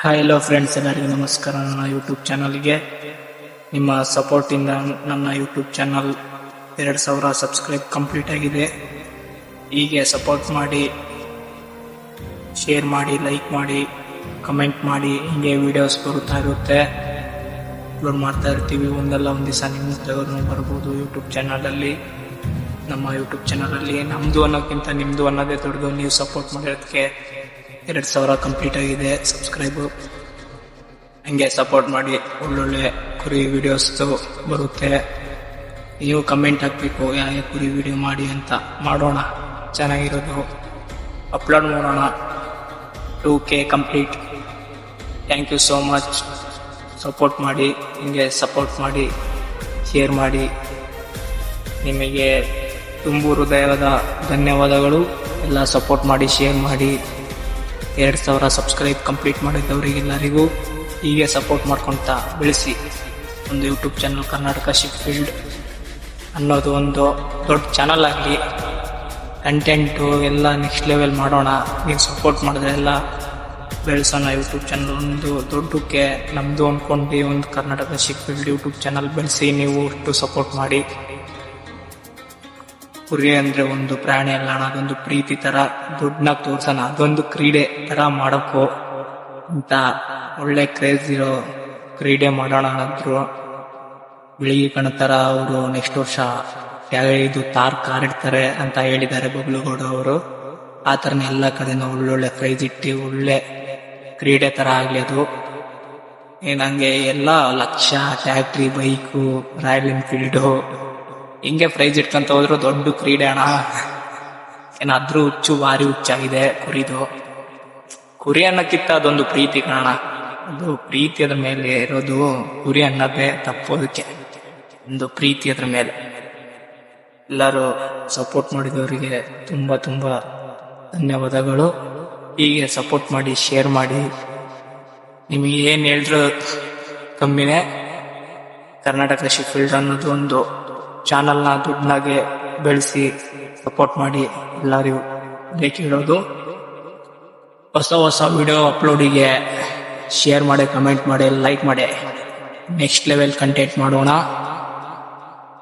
Hi hello friends ಎಲ್ಲರಿಗೂ ನಮಸ್ಕಾರ. ನನ್ನ ಯೂಟ್ಯೂಬ್ ಚಾನಲ್ಗೆ ನಿಮ್ಮ ಸಪೋರ್ಟಿಂದ ನನ್ನ ಯೂಟ್ಯೂಬ್ ಚಾನಲ್ ಎರಡು ಸಾವಿರ ಸಬ್ಸ್ಕ್ರೈಬ್ ಕಂಪ್ಲೀಟ್ ಆಗಿದೆ. ಹೀಗೆ ಸಪೋರ್ಟ್ ಮಾಡಿ, ಶೇರ್ ಮಾಡಿ, ಲೈಕ್ ಮಾಡಿ, ಕಮೆಂಟ್ ಮಾಡಿ, ಹೀಗೆ ವಿಡಿಯೋಸ್ ಬರುತ್ತಾ ಇರುತ್ತೆ. ಅಪ್ಲೋಡ್ ಮಾಡ್ತಾ ಇರ್ತೀವಿ. ಒಂದಲ್ಲ ಒಂದು ದಿವಸ ನಿಮ್ಮ ಬರ್ಬೋದು ಯೂಟ್ಯೂಬ್ ಚಾನಲಲ್ಲಿ. ನಮ್ಮ ಯೂಟ್ಯೂಬ್ ಚಾನಲಲ್ಲಿ ನಮ್ಮದು ಅನ್ನೋಕ್ಕಿಂತ ನಿಮ್ಮದು ಅನ್ನೋದೇ ದೊಡ್ಡದು. ನೀವು ಸಪೋರ್ಟ್ ಮಾಡಿರೋದಕ್ಕೆ ಎರಡು ಸಾವಿರ ಕಂಪ್ಲೀಟ್ ಆಗಿದೆ ಸಬ್ಸ್ಕ್ರೈಬು. ಹಂಗೆ ಸಪೋರ್ಟ್ ಮಾಡಿ, ಒಳ್ಳೊಳ್ಳೆ ಕುರಿ ವಿಡಿಯೋಸ್ದು ಬರುತ್ತೆ. ನೀವು ಕಮೆಂಟ್ ಹಾಕಬೇಕು, ಯಾವ ಕುರಿ ವಿಡಿಯೋ ಮಾಡಿ ಅಂತ. ಮಾಡೋಣ, ಚೆನ್ನಾಗಿರೋದು. ಅಪ್ಲೋಡ್ ಮಾಡೋಣ. Two K complete. Thank you so much. Support ಮಾಡಿ, ಹಿಂಗೆ ಸಪೋರ್ಟ್ ಮಾಡಿ, ಶೇರ್ ಮಾಡಿ. ನಿಮಗೆ ತುಂಬು ಹೃದಯದ ಧನ್ಯವಾದಗಳು. ಎಲ್ಲ ಸಪೋರ್ಟ್ ಮಾಡಿ, ಶೇರ್ ಮಾಡಿ. ಎರಡು ಸಾವಿರ ಸಬ್ಸ್ಕ್ರೈಬ್ ಕಂಪ್ಲೀಟ್ ಮಾಡಿದ್ದವರಿಗೆಲ್ಲರಿಗೂ ಹೀಗೆ ಸಪೋರ್ಟ್ ಮಾಡ್ಕೊತಾ ಬೆಳೆಸಿ. ಒಂದು YouTube channel Karnataka ship field ಅನ್ನೋದು ಒಂದು ದೊಡ್ಡ ಚಾನಲ್ ಆಗಲಿ. ಕಂಟೆಂಟು ಎಲ್ಲ ನೆಕ್ಸ್ಟ್ ಲೆವೆಲ್ ಮಾಡೋಣ. ನೀವು ಸಪೋರ್ಟ್ ಮಾಡಿದ್ರೆ ಎಲ್ಲ ಬೆಳೆಸೋಣ ಯೂಟ್ಯೂಬ್ ಚಾನಲ್ ಒಂದು ದೊಡ್ಡಕ್ಕೆ. ನಮ್ಮದು ಅಂದ್ಕೊಂಡು ಒಂದು Karnataka ship field YouTube channel ಬೆಳೆಸಿ ನೀವು ಅಷ್ಟು ಸಪೋರ್ಟ್ ಮಾಡಿ. ಕುರಿ ಅಂದ್ರೆ ಒಂದು ಪ್ರಾಣಿ ಅಲ್ಲ, ಅಣ್ಣ. ಅದೊಂದು ಪ್ರೀತಿ ತರ ದುಡ್ಡನ್ನ ತೋರ್ಸೋಣ. ಅದೊಂದು ಕ್ರೀಡೆ ತರ ಮಾಡಕ್ಕೋ ಅಂತ ಒಳ್ಳೆ ಕ್ರೇಜ್ ಇರೋ ಕ್ರೀಡೆ ಮಾಡೋಣ ಅಂದ್ರು. ಬೆಳಿಗ್ಗೆ ಕಣತರ ಅವರು ನೆಕ್ಸ್ಟ್ ವರ್ಷ ಇದು ತಾರ್ ಕಾರ್ ಇಡ್ತಾರೆ ಅಂತ ಹೇಳಿದ್ದಾರೆ ಬಬ್ಲುಗೌಡ ಅವರು. ಆ ಥರನೇ ಎಲ್ಲ ಕಡೆನೂ ಒಳ್ಳೊಳ್ಳೆ ಪ್ರೈಸ್ ಇಟ್ಟು ಒಳ್ಳೆ ಕ್ರೀಡೆ ತರ ಆಗ್ಲಿ ಅದು. ಏನಂಗೆ ಎಲ್ಲ lakh factory bike Royal Enfield ಹಿಂಗೆ ಪ್ರೈಸ್ ಇಟ್ಕೊಂತ ಹೋದ್ರು ದೊಡ್ಡ ಕ್ರೀಡೆ ಅಣ್ಣ. ಏನಾದ್ರೂ ಹುಚ್ಚು ಭಾರಿ ಹುಚ್ಚಾಗಿದೆ, ಕುರಿದು. ಕುರಿ ಅನ್ನಕ್ಕಿಂತ ಅದೊಂದು ಪ್ರೀತಿ ಕಾಣ ಅದು ಪ್ರೀತಿ ಅದ್ರ ಮೇಲೆ ಇರೋದು ಕುರಿ ಅನ್ನೋದೇ ತಪ್ಪೋದಕ್ಕೆ ಒಂದು ಪ್ರೀತಿ ಅದ್ರ ಮೇಲೆ. ಎಲ್ಲರೂ ಸಪೋರ್ಟ್ ಮಾಡಿದವರಿಗೆ ತುಂಬ ತುಂಬ ಧನ್ಯವಾದಗಳು. ಹೀಗೆ ಸಪೋರ್ಟ್ ಮಾಡಿ ಶೇರ್ ಮಾಡಿ. ನಿಮಗೆ ಏನು ಹೇಳಿದ್ರು ಕಮ್ಮಿನೇ. ಕರ್ನಾಟಕ ಶಿಫೀಲ್ಡ್ ಅನ್ನೋದು ಒಂದು ಚಾನಲ್ನ ದುಡ್ಡಾಗೆ ಬೆಳೆಸಿ ಸಪೋರ್ಟ್ ಮಾಡಿ ಎಲ್ಲರಿಗೂ ಬೇಕಿರೋದು ಹೊಸ ಹೊಸ ವಿಡಿಯೋ ಅಪ್ಲೋಡಿಗೆ ಶೇರ್ ಮಾಡಿ, ಕಮೆಂಟ್ ಮಾಡಿ, ಲೈಕ್ ಮಾಡಿ. ನೆಕ್ಸ್ಟ್ ಲೆವೆಲ್ ಕಂಟೆಂಟ್ ಮಾಡೋಣ.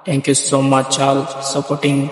Thank you so much all supporting.